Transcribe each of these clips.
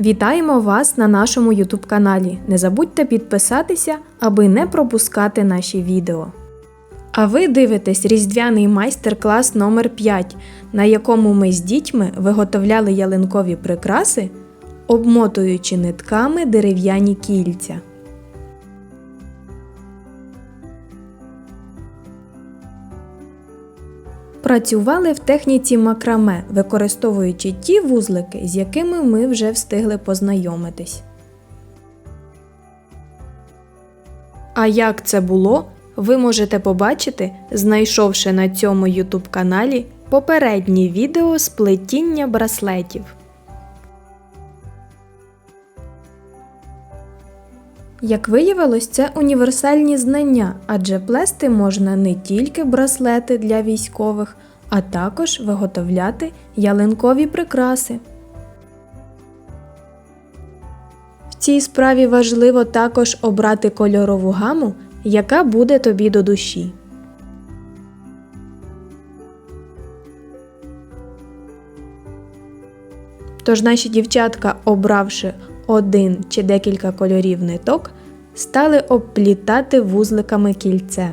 Вітаємо вас на нашому YouTube каналі. Не забудьте підписатися, аби не пропускати наші відео. А ви дивитесь різдвяний майстер-клас номер 5 на якому ми з дітьми виготовляли ялинкові прикраси, обмотуючи нитками дерев'яні кільця. Працювали в техніці макраме, використовуючи ті вузлики, з якими ми вже встигли познайомитись. А як це було, ви можете побачити, знайшовши на цьому YouTube каналі попереднє відео з плетіння браслетів. Як виявилось, це універсальні знання, адже плести можна не тільки браслети для військових, а також виготовляти ялинкові прикраси. В цій справі важливо також обрати кольорову гаму, яка буде тобі до душі. Тож наші дівчатка, обравши один чи декілька кольорів ниток, стали обплітати вузликами кільце.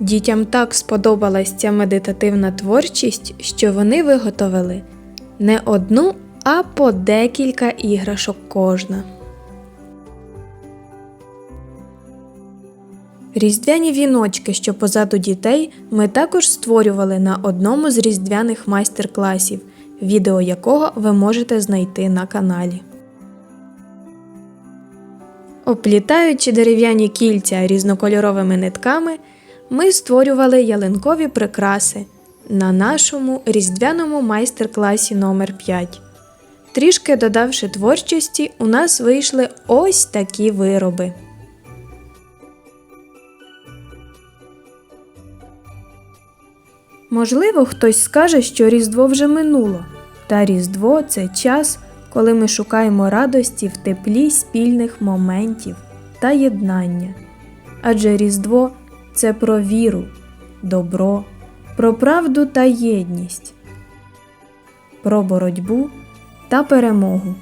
Дітям так сподобалась ця медитативна творчість, що вони виготовили не одну, а по декілька іграшок кожна. Різдвяні віночки, що позаду дітей, ми також створювали на одному з різдвяних майстер-класів, відео якого ви можете знайти на каналі. Оплітаючи дерев'яні кільця різнокольоровими нитками, ми створювали ялинкові прикраси на нашому різдвяному майстер-класі номер 5 Трішки додавши творчості, у нас вийшли ось такі вироби. Можливо, хтось скаже, що Різдво вже минуло, та Різдво це час, коли ми шукаємо радості в теплі спільних моментів та єднання. Адже Різдво це про віру, добро, про правду та єдність, про боротьбу та перемогу.